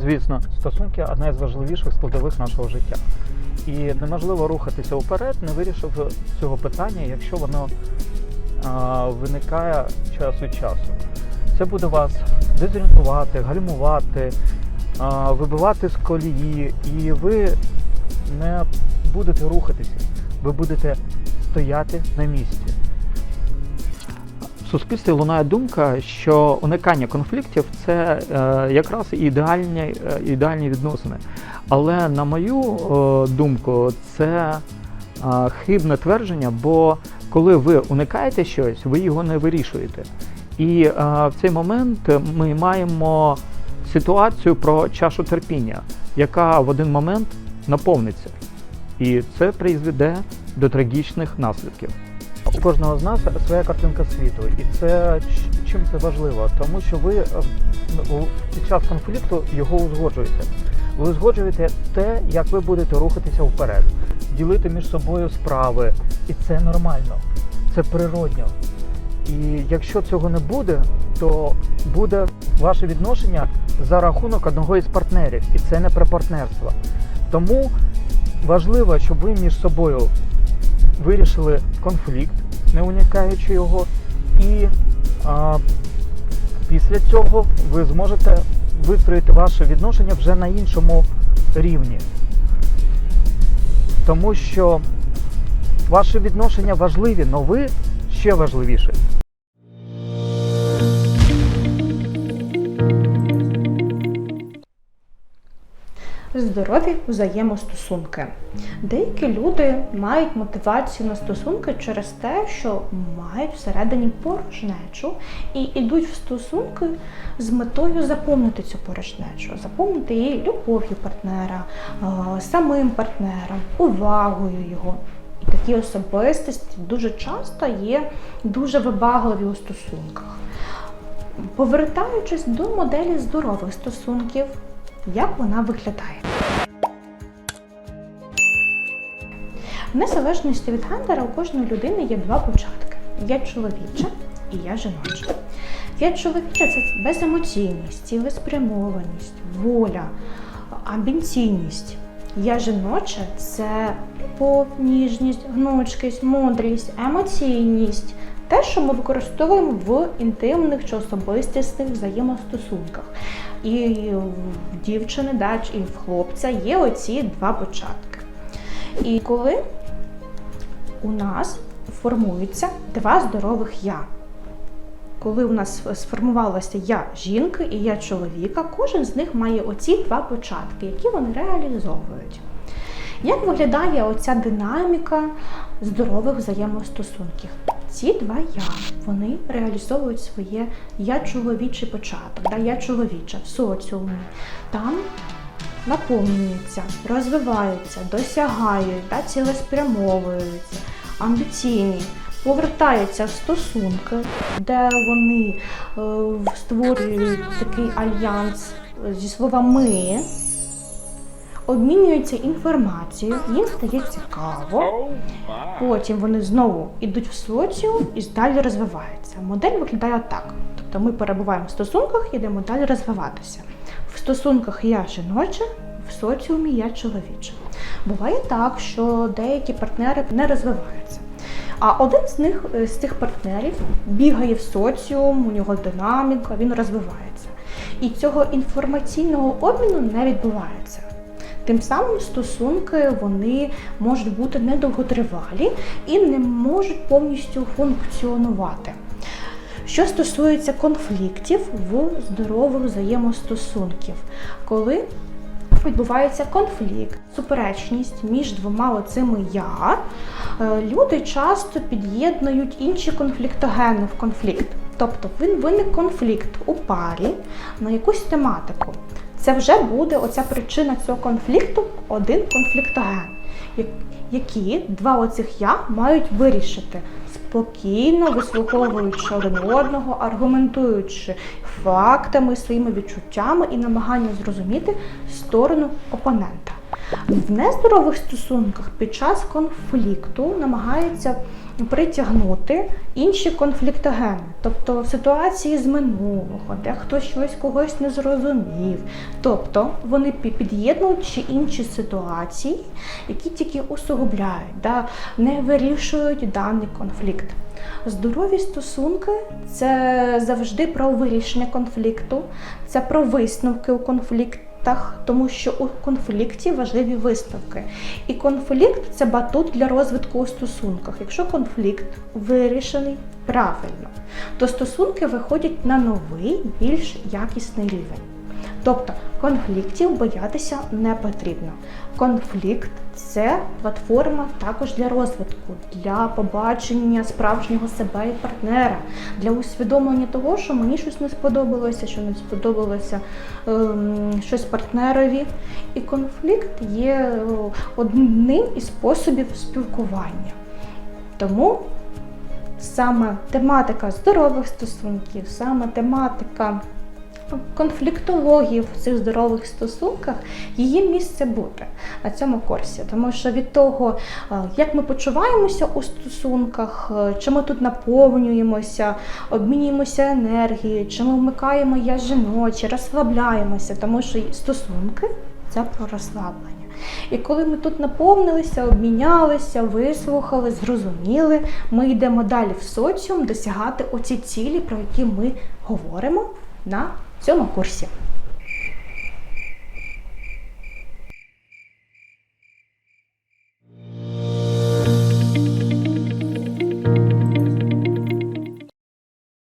звісно, стосунки одна з важливіших складових нашого життя. І неможливо рухатися вперед, не вирішивши цього питання, якщо воно а, виникає час від часу. Це буде вас дезорієнтувати, гальмувати, а, вибивати з колії, і ви не будете рухатися, ви будете стояти на місці. Суспільстві лунає думка, що уникання конфліктів це е, якраз ідеальні, е, ідеальні відносини. Але на мою е, думку, це хибне твердження, бо коли ви уникаєте щось, ви його не вирішуєте. І в цей момент ми маємо ситуацію про чашу терпіння, яка в один момент наповниться. І це призведе до трагічних наслідків. У кожного з нас своя картинка світу, і це чим це важливо, тому що ви е, під час конфлікту його узгоджуєте. Ви узгоджуєте те, як ви будете рухатися вперед, ділити між собою справи, і це нормально, це природньо. І якщо цього не буде, то буде ваше відношення за рахунок одного із партнерів, і це не про партнерство. Тому важливо, щоб ви між собою вирішили конфлікт, не уникаючи його, і а, після цього ви зможете вистроїти ваше відношення вже на іншому рівні. Тому що ваші відношення важливі, але ви ще важливіші. Здорові взаємостосунки. Деякі люди мають мотивацію на стосунки через те, що мають всередині порожнечу і йдуть в стосунки з метою заповнити цю порожнечу, заповнити її любов'ю партнера, самим партнером, увагою його. І такі особистості дуже часто є дуже вибагливі у стосунках. Повертаючись до моделі здорових стосунків, як вона виглядає? В незалежності від гендера у кожної людини є два початки: я чоловіча і я жіноча. Я чоловіча це беземоційність, цілеспрямованість, воля, амбіційність. Я жіноча це любов, ніжність, гнучкість, мудрість, емоційність. Те, що ми використовуємо в інтимних чи особистісних взаємостосунках. І в дівчини, да, і в хлопця є оці два початки. І коли у нас формуються два здорових я. Коли у нас сформувалося я жінки і я чоловіка, кожен з них має оці два початки, які вони реалізовують. Як виглядає оця динаміка здорових взаємостосунків? Ці два я вони реалізовують своє я чоловічий початок, да, я чоловіча в соціумі. Там наповнюються, розвиваються, досягають, да, цілеспрямовуються, амбіційні, повертаються в стосунки, де вони е, створюють такий альянс зі слова ми. Обмінюються інформацією, їм стає цікаво. Потім вони знову йдуть в соціум і далі розвиваються. Модель виглядає так. Тобто ми перебуваємо в стосунках, йдемо далі розвиватися. В стосунках я жіноча, в соціумі я чоловіча. Буває так, що деякі партнери не розвиваються. А один з них е, з цих партнерів бігає в соціум, у нього динаміка, він розвивається. І цього інформаційного обміну не відбувається. Тим самим стосунки вони можуть бути недовготривалі і не можуть повністю функціонувати. Що стосується конфліктів в здорових взаємостосунків, коли відбувається конфлікт, суперечність між двома оцими я, е, люди часто під'єднують інші конфліктогени в конфлікт. Тобто він виник конфлікт у парі на якусь тематику. Це вже буде оця причина цього конфлікту, один конфліктоген, які два оцих я мають вирішити спокійно, вислуховуючи один одного, аргументуючи фактами, своїми відчуттями і намаганням зрозуміти сторону опонента. В нездорових стосунках під час конфлікту намагаються притягнути інші конфліктогени, тобто ситуації з минулого, де хтось щось когось не зрозумів. Тобто вони під'єднують ще інші ситуації, які тільки усугубляють, да, не вирішують даний конфлікт. Здорові стосунки це завжди про вирішення конфлікту, це про висновки у конфліктах, тому що у конфлікті важливі висновки. І конфлікт це батут для розвитку у стосунках. Якщо конфлікт вирішений правильно, то стосунки виходять на новий, більш якісний рівень. Тобто конфліктів боятися не потрібно. Конфлікт це платформа також для розвитку, для побачення справжнього себе і партнера, для усвідомлення того, що мені щось не сподобалося, що не сподобалося ем, щось партнерові. І конфлікт є одним із способів спілкування. Тому саме тематика здорових стосунків, саме тематика конфліктології в цих здорових стосунках, її місце бути на цьому курсі. Тому що від того, е, як ми почуваємося у стосунках, е, чи ми тут наповнюємося, обмінюємося енергією, чи ми вмикаємо я жіночі, розслабляємося, тому що стосунки це про розслаблення. І коли ми тут наповнилися, обмінялися, вислухали, зрозуміли, ми йдемо далі в соціум досягати оці цілі, про які ми говоримо на цьому курсі.